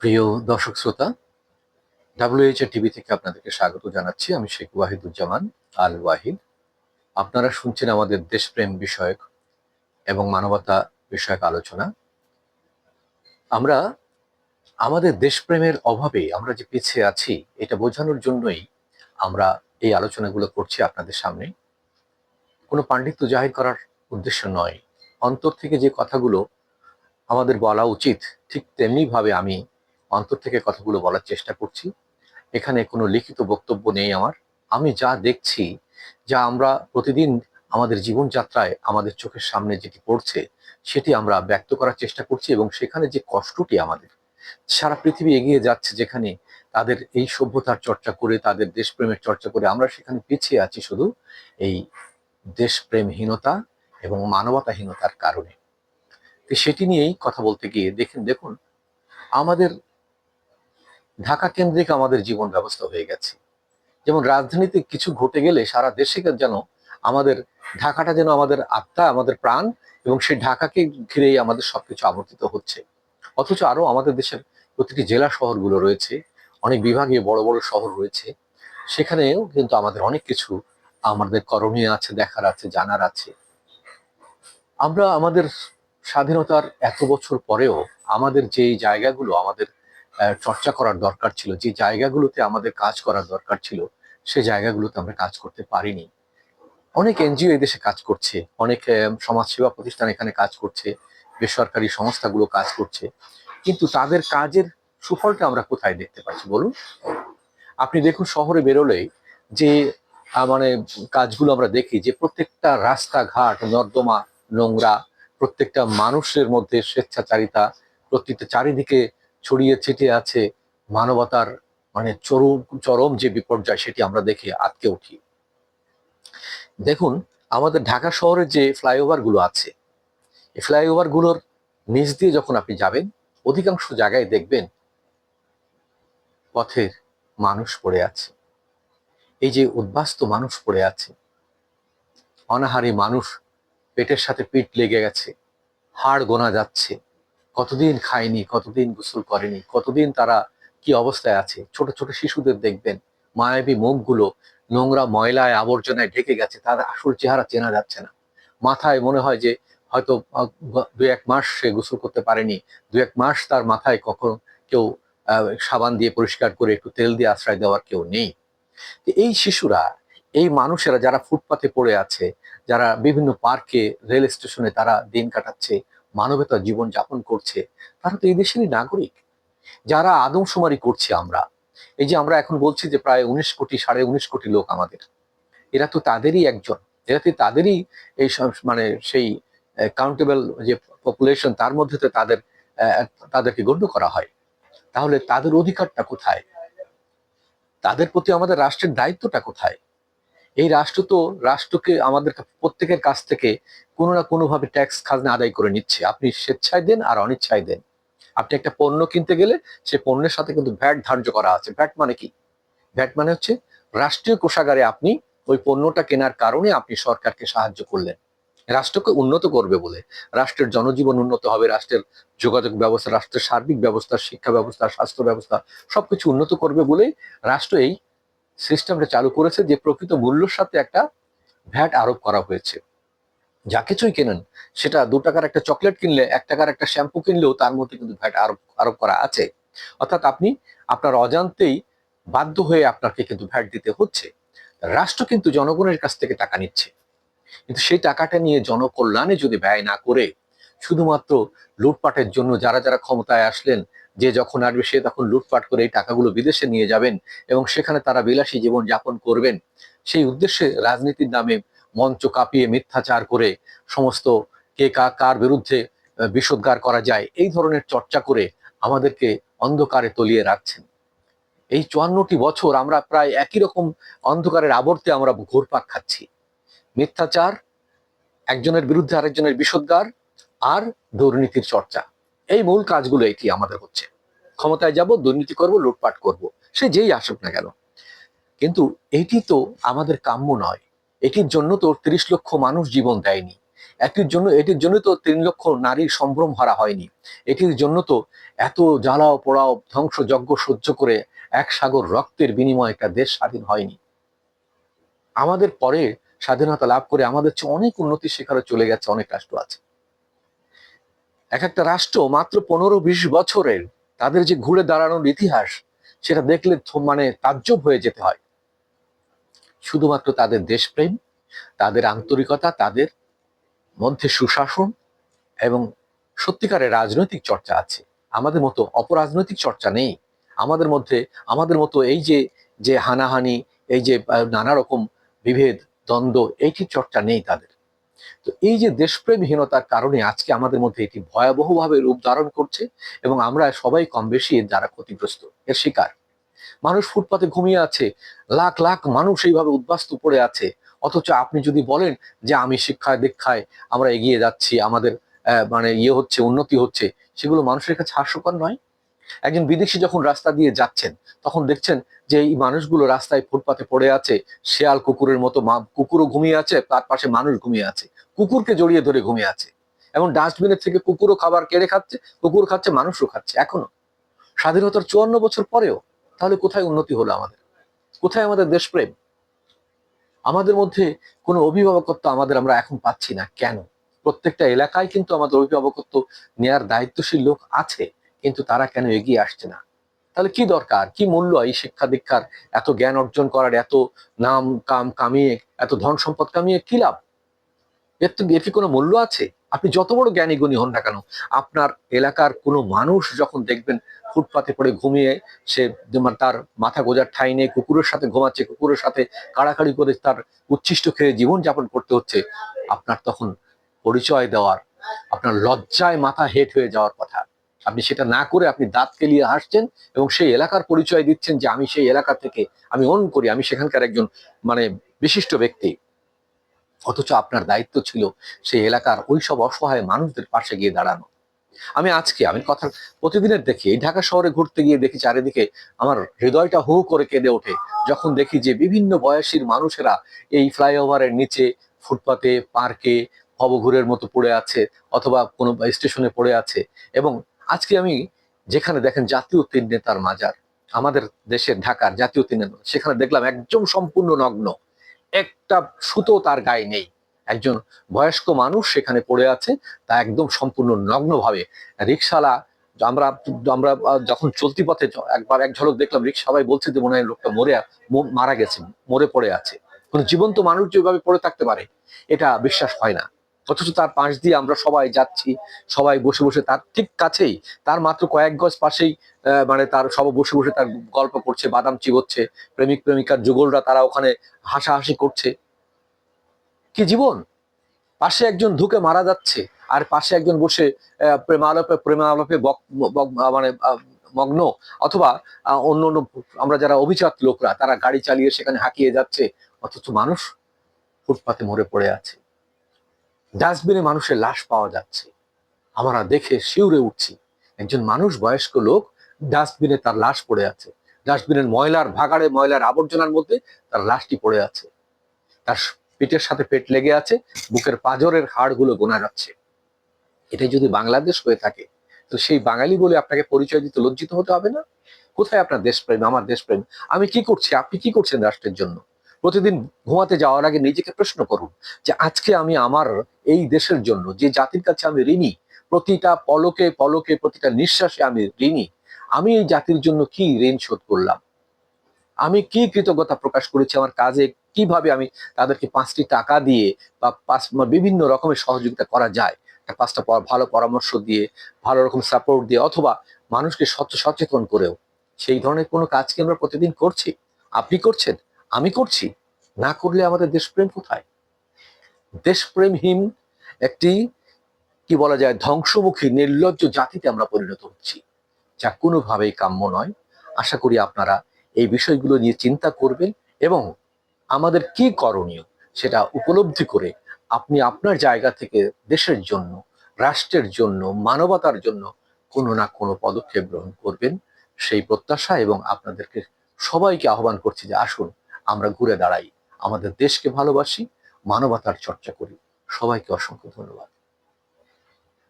প্রিয় দর্শক শ্রোতা ডাব্লিউএইচ টিভি থেকে আপনাদেরকে স্বাগত জানাচ্ছি। আমি শেখ ওয়াহিদুজ্জামান আল ওয়াহিদ আপনারা শুনছেন আমাদের দেশপ্রেম বিষয়ক এবং মানবতা বিষয়ক আলোচনা। আমরা আমাদের দেশপ্রেমের অভাবে আমরা যে পিছিয়ে আছি, এটা বোঝানোর জন্যই আমরা এই আলোচনাগুলো করছি আপনাদের সামনে। কোনো পাণ্ডিত্য জাহির করার উদ্দেশ্য নয়। অন্তর থেকে যে কথাগুলো আমাদের বলা উচিত, ঠিক তেমনি ভাবে আমি অন্তর থেকে কথাগুলো বলার চেষ্টা করছি। এখানে কোনো লিখিত বক্তব্য নেই আমার। আমি যা দেখছি, যা আমরা প্রতিদিন আমাদের জীবনযাত্রায় আমাদের চোখের সামনে যেটি পড়ছে, সেটি আমরা ব্যক্ত করার চেষ্টা করছি এবং সেখানে যে কষ্টটি আমাদের, সারা পৃথিবী এগিয়ে যাচ্ছে যেখানে তাদের এই সভ্যতার চর্চা করে, তাদের দেশপ্রেমের চর্চা করে আমরা সেখানে পিছিয়ে আছি শুধু এই দেশপ্রেমহীনতা এবং মানবতাহীনতার কারণে। তো সেটি নিয়েই কথা বলতে গিয়ে দেখেন, দেখুন, আমাদের ঢাকা কেন্দ্রিক আমাদের জীবন ব্যবস্থা হয়ে গেছে। যেমন রাজধানীতে কিছু ঘটে গেলে সারা দেশে যেন আমাদের ঢাকাটা যেন আমাদের আত্মা, আমাদের প্রাণ এবং সেই ঢাকাকে ঘিরেই আমাদের সবকিছু আবর্তিত হচ্ছে। অথচ আরও আমাদের দেশের প্রতিটি জেলা শহরগুলো রয়েছে, অনেক বিভাগীয় বড় বড় শহর রয়েছে। সেখানেও কিন্তু আমাদের অনেক কিছু আমাদের করণীয় আছে, দেখার আছে, জানার আছে। আমরা আমাদের স্বাধীনতার এত বছর পরেও আমাদের যে জায়গাগুলো, আমাদের চর্চা করার দরকার ছিল, যে জায়গাগুলোতে আমাদের কাজ করার দরকার ছিল, সে জায়গাগুলোতে আমরা কাজ করতে পারিনি। অনেক এনজিও দেশে কাজ করছে, অনেক সমাজসেবা প্রতিষ্ঠান এখানে কাজ করছে, বেসরকারি সংস্থাগুলো কাজ করছে, কিন্তু তাদের কাজের সুফলটা আমরা কোথায় দেখতে পাচ্ছি বলুন? আপনি দেখুন শহরে বেরোলে যে মানে কাজগুলো আমরা দেখি যে প্রত্যেকটা রাস্তাঘাট, নর্দমা, নোংরা, প্রত্যেকটা মানুষের মধ্যে স্বেচ্ছাচারিতা, প্রত্যেকটা চারিদিকে ছড়িয়ে ছিটিয়ে আছে মানবতার মানে চরম চরম যে বিপর্যয় সেটি আমরা দেখে আটকে উঠি। দেখুন, আমাদের ঢাকা শহরের যে ফ্লাইওভারগুলো আছে, এই ফ্লাইওভারগুলোর নিচ দিয়ে যখন আপনি যাবেন, অধিকাংশ জায়গায় দেখবেন পথের মানুষ পড়ে আছে। এই যে উদ্বাস্ত মানুষ পড়ে আছে, অনাহারী মানুষ পেটের সাথে পিঠ লেগে গেছে, হাড় গোনা যাচ্ছে কতদিন খায়নি, কতদিন গোসল করেনি, কতদিন তারা কি অবস্থায় আছে? ছোট ছোট শিশুদের দেখবেন, মায়াবী মুখগুলো নোংরা ময়লায় আবর্জনায় ঢেকে গেছে তাদের আসল চেহারা চেনা যাচ্ছে না। মাথায় মনে হয় যে হয়তো দু এক মাস সে গোসল করতে পারেনি, দু এক মাস তার মাথায় কখন কেউ সাবান দিয়ে পরিষ্কার করে একটু তেল দিয়ে আশ্রয় দেওয়ার কেউ নেই। এই শিশুরা, এই মানুষেরা যারা ফুটপাতে পড়ে আছে, যারা বিভিন্ন পার্কে, রেল স্টেশনে তারা দিন কাটাচ্ছে মানবতা জীবন যাপন করছে, তারা তো এই দেশেরই নাগরিক। যারা আদমশুমারি করছে আমরা, এই যে আমরা এখন বলছি যে প্রায় উনিশ কোটি, সাড়ে উনিশ কোটি লোক আমাদের, এরা তো তাদেরই একজন, এরা তো তাদেরই এই মানে সেই কাউন্টেবল যে পপুলেশন তার মধ্যে তো তাদের তাদেরকে গণ্য করা হয়। তাহলে তাদের অধিকারটা কোথায়? তাদের প্রতি আমাদের রাষ্ট্রের দায়িত্বটা কোথায়? এই রাষ্ট্র তো রাষ্ট্রকে আমাদের প্রত্যেকের কাছ থেকে কোনো না কোনোভাবে ট্যাক্স খাজনা আদায় করে নিচ্ছে। আপনি স্বেচ্ছায় দেন আর অনিচ্ছায় দেন। আপনি একটা পণ্য কিনতে গেলে সে পণ্যের সাথে কিন্তু ভ্যাট ধার্য করা আছে। ভ্যাট মানে কি? ভ্যাট মানে হচ্ছে রাষ্ট্রীয় কোষাগারে আপনি ওই পণ্যটা কেনার কারণে আপনি সরকারকে সাহায্য করলেন। রাষ্ট্রকে উন্নত করবে বলে। রাষ্ট্রের জনজীবন উন্নত হবে, রাষ্ট্রের যোগাযোগ ব্যবস্থা, রাষ্ট্রের সার্বিক ব্যবস্থা, শিক্ষা ব্যবস্থা, স্বাস্থ্য ব্যবস্থা সবকিছু উন্নত করবে বলেই রাষ্ট্র এই সিস্টেমটা চালু করেছে যে প্রকৃত মূল্যের সাথে একটা ভ্যাট আরোপ করা হয়েছে। যা কিছুই কেনেন, সেটা দু টাকার একটা চকলেট কিনলে, এক টাকার একটা শ্যাম্পু কিনলেও তার মধ্যে কিন্তু ভ্যাট আরোপ আরোপ করা আছে। অর্থাৎ আপনি আপনার অজান্তেই বাধ্য হয়ে আপনাকে কিন্তু ভ্যাট দিতে হচ্ছে। রাষ্ট্র কিন্তু জনগণের কাছ থেকে টাকা নিচ্ছে। কিন্তু সেই টাকাটা নিয়ে জনকল্যাণে যদি ব্যয় না করে, শুধুমাত্র লুটপাটের জন্য যারা যারা ক্ষমতায় আসলেন যে যখন আসবে সে তখন লুটপাট করে এই টাকাগুলো বিদেশে নিয়ে যাবেন এবং সেখানে তারা বিলাসী জীবন যাপন করবেন। সেই উদ্দেশ্যে রাজনীতির নামে মঞ্চ কাঁপিয়ে মিথ্যাচার করে সমস্ত কে কা কার বিরুদ্ধে বিষোদ্গার করা যায়, এই ধরনের চর্চা করে আমাদেরকে অন্ধকারে তলিয়ে রাখছেন। এই চুয়ান্নটি বছর আমরা প্রায় একই রকম অন্ধকারের আবর্তে আমরা ঘুরপাক খাচ্ছি। মিথ্যাচার, একজনের বিরুদ্ধে আরেকজনের বিষোদ্গার আর দুর্নীতির চর্চা। এই মূল কাজগুলো এটি আমাদের হচ্ছে? ক্ষমতায় যাব, দুর্নীতি করব, লুটপাট করব, সে যেই আসুক না কেন। কিন্তু এটি তো আমাদের কাম্য নয়। এটির জন্য তো তিরিশ লক্ষ মানুষ জীবন দেয়নি। এটির জন্য এটির জন্য তো তিন লক্ষ নারীর সম্ভ্রম হারা হয়নি। এটির জন্য তো এত জ্বালাও পোড়াও ধ্বংস যজ্ঞ সহ্য করে এক সাগর রক্তের বিনিময়ে একটা দেশ স্বাধীন হয়নি। আমাদের পরে স্বাধীনতা লাভ করে আমাদের চেয়ে অনেক উন্নতি শিখরে চলে গেছে, অনেক রাষ্ট্র আছে। এক একটা রাষ্ট্র মাত্র পনেরো বিশ বছরের তাদের যে ঘুরে দাঁড়ানোর ইতিহাস, সেটা দেখলে মানে তাজ্জব হয়ে যেতে হয়। শুধুমাত্র তাদের দেশপ্রেম, তাদের আন্তরিকতা, তাদের মধ্যে সুশাসন এবং সত্যিকারের রাজনৈতিক চর্চা আছে। আমাদের মতো অপরাজনৈতিক চর্চা নেই। আমাদের মধ্যে, আমাদের মতো এই যে যে হানাহানি, এই যে নানা রকম বিভেদ, দ্বন্দ্ব, এইটি চর্চা নেই তাদের। তো এই যে দেশপ্রেমহীনতার কারণে আজকে আমাদের মধ্যে এটি ভয়াবহভাবে রূপ ধারণ করছে এবং আমরা সবাই কম বেশি এর দ্বারা ক্ষতিগ্রস্ত, এর শিকার। মানুষ ফুটপাতে ঘুমিয়ে আছে, লাখ লাখ মানুষ এইভাবে উদ্বাস্তু পড়ে আছে, অথচ আপনি যদি বলেন যে আমি শিক্ষায়, দীক্ষায় আমরা এগিয়ে যাচ্ছি, আমাদের মানে ইয়ে হচ্ছে, উন্নতি হচ্ছে, সেগুলো মানুষের কাছে হাস্যকর নয়? একজন বিদেশি যখন রাস্তা দিয়ে যাচ্ছেন, তখন দেখছেন যে এই মানুষগুলো রাস্তায় ফুটপাতে পড়ে আছে, শেয়াল কুকুরের মতো কুকুরও ঘুমিয়ে আছে, তার পাশে মানুষ ঘুমিয়ে আছে, কুকুরকে জড়িয়ে ধরে ঘুমিয়ে আছে। এবং ডাস্টবিনের থেকে কুকুরও খাবার কেড়ে খাচ্ছে কুকুর খাচ্ছে, মানুষও খাচ্ছে, এখনও। স্বাধীনতার চুয়ান্ন বছর পরেও, তাহলে কোথায় উন্নতি হলো আমাদের? কোথায় আমাদের দেশপ্রেম? আমাদের মধ্যে কোনো অভিভাবকত্ব আমাদের আমরা এখন পাচ্ছি না, কেন? প্রত্যেকটা এলাকায় কিন্তু আমাদের অভিভাবকত্ব নেয়ার দায়িত্বশীল লোক আছে। কিন্তু তারা কেন এগিয়ে আসছে না? তাহলে কি দরকার? কি মূল্য এই শিক্ষা দীক্ষার? এত জ্ঞান অর্জন করার, এত নাম, কাম কামিয়ে, এত ধন সম্পদ কামিয়ে কি লাভ? এর তো, এর কি কোনো মূল্য আছে? আপনি যত বড় জ্ঞানী গুণী হন না কেন, আপনার এলাকার কোনো মানুষ যখন দেখবেন ফুটপাতে পড়ে ঘুমিয়ে, সে যেমন তার মাথা গোজার ঠাই নেই, কুকুরের সাথে ঘুমাচ্ছে, কুকুরের সাথে কাড়াকাড়ি করে তার উচ্ছিষ্ট খেয়ে জীবন যাপন করতে হচ্ছে, আপনার তখন পরিচয় দেওয়ার, আপনার লজ্জায় মাথা হেট হয়ে যাওয়ার কথা। আপনি সেটা না করে আপনি দাঁত কেলিয়ে হাসছেন এবং সেই এলাকার পরিচয় দিচ্ছেন যে আমি সেই এলাকা থেকে, আমি অন করি, আমি সেখানকার একজন মানে বিশিষ্ট ব্যক্তি। অথচ আপনার দায়িত্ব ছিল সেই এলাকার ওই সব অসহায় মানুষদের পাশে গিয়ে দাঁড়ানো। আমি আজকে, আমি কথা প্রতিদিনের দেখি, এই ঢাকা শহরে ঘুরতে গিয়ে দেখি চারিদিকে আমার হৃদয়টা হু হু করে কেঁদে ওঠে। যখন দেখি যে বিভিন্ন বয়সীর মানুষেরা এই ফ্লাইওভারের নিচে, ফুটপাতে, পার্কে, ভবঘুরের মতো পড়ে আছে অথবা কোনো স্টেশনে পড়ে আছে এবং আজকে আমি যেখানে দেখেন জাতীয় তিন নেতার মাজার, আমাদের দেশের ঢাকার জাতীয় তিন নেতা, সেখানে দেখলাম একদম সম্পূর্ণ নগ্ন। একটা সুতো তার গায়ে নেই। একজন বয়স্ক মানুষ সেখানে পড়ে আছে, তা একদম সম্পূর্ণ নগ্নভাবে। রিক্সালা আমরা আমরা যখন চলতি পথে একবার এক ঝলক দেখলাম রিক্সা সবাই বলছে যে মনে হয় লোকটা মরে মারা গেছে, মরে পড়ে আছে। কোন জীবন্ত মানুষ যেভাবে পড়ে থাকতে পারে, এটা বিশ্বাস হয় না। অথচ তার পাশ দিয়ে আমরা সবাই যাচ্ছি, সবাই বসে বসে তার ঠিক কাছেই, তার মাত্র কয়েক গজ পাশেই মানে তার সব বসে বসে তার গল্প করছে, বাদাম চিবোচ্ছে, প্রেমিক প্রেমিকার যুগলরা তারা ওখানে হাসাহাসি করছে। কি জীবন? পাশে একজন ঢুকে মারা যাচ্ছে, আর পাশে একজন বসে প্রেমালোপে, প্রেমালাপে মানে মগ্ন, অথবা অন্য অন্য আমরা যারা অভিজাত লোকরা, তারা গাড়ি চালিয়ে সেখানে হাঁকিয়ে যাচ্ছে, অথচ মানুষ ফুটপাতে মরে পড়ে আছে। ডাস্টবিনে মানুষের লাশ পাওয়া যাচ্ছে। আমরা দেখে শিউরে উঠছি। একজন মানুষ, বয়স্ক লোক ডাস্টবিনে তার লাশ পড়ে আছে। ডাস্টবিনের ময়লার ভাগাড়ে ময়লার আবর্জনার মধ্যে তার লাশটি পড়ে আছে। তার পেটের সাথে পেট লেগে আছে, বুকের পাঁজরের হাড়গুলো গোনা যাচ্ছে। এটাই যদি বাংলাদেশ হয়ে থাকে, তো সেই বাঙালি বলে আপনাকে পরিচয় দিতে লজ্জিত হতে হবে না? কোথায় আপনার দেশপ্রেম, আমার দেশপ্রেম? আমি কি করছি? আপনি কি করছেন রাষ্ট্রের জন্য? প্রতিদিন ঘুমাতে যাওয়ার আগে নিজেকে প্রশ্ন করুন যে আজকে আমি আমার এই দেশের জন্য, যে জাতির কাছে আমি ঋণী, প্রতিটা পলকে পলকে, প্রতিটা নিঃশ্বাসে আমি ঋণী, আমি এই জাতির জন্য কি ঋণ শোধ করলাম? আমি কি কৃতজ্ঞতা প্রকাশ করেছি আমার কাজে? কীভাবে আমি তাদেরকে পাঁচটি টাকা দিয়ে বা পাঁচ বিভিন্ন রকমের সহযোগিতা করা যায়? পাঁচটা ভালো পরামর্শ দিয়ে, ভালো রকম সাপোর্ট দিয়ে অথবা মানুষকে সচ সচেতন করেও। সেই ধরনের কোনো কাজ কি আমরা প্রতিদিন করছি? আপনি করছেন? আমি করছি? না করলে আমাদের দেশপ্রেম কোথায়? দেশপ্রেমহীন একটি, কি বলা যায়, ধ্বংসমুখী, নির্লজ্জ জাতিতে আমরা পরিণত হচ্ছি। যা কোনোভাবেই কাম্য নয়। আশা করি আপনারা এই বিষয়গুলো নিয়ে চিন্তা করবেন এবং আমাদের কি করণীয় সেটা উপলব্ধি করে আপনি আপনার জায়গা থেকে দেশের জন্য, রাষ্ট্রের জন্য, মানবতার জন্য কোনো না কোনো পদক্ষেপ গ্রহণ করবেন। সেই প্রত্যাশা এবং আপনাদেরকে সবাইকে আহ্বান করছি যে আসুন আমরা ঘুরে দাঁড়াই। আমাদের দেশকে ভালোবাসি মানবতার চর্চা করি। সবাইকে অসংখ্য ধন্যবাদ।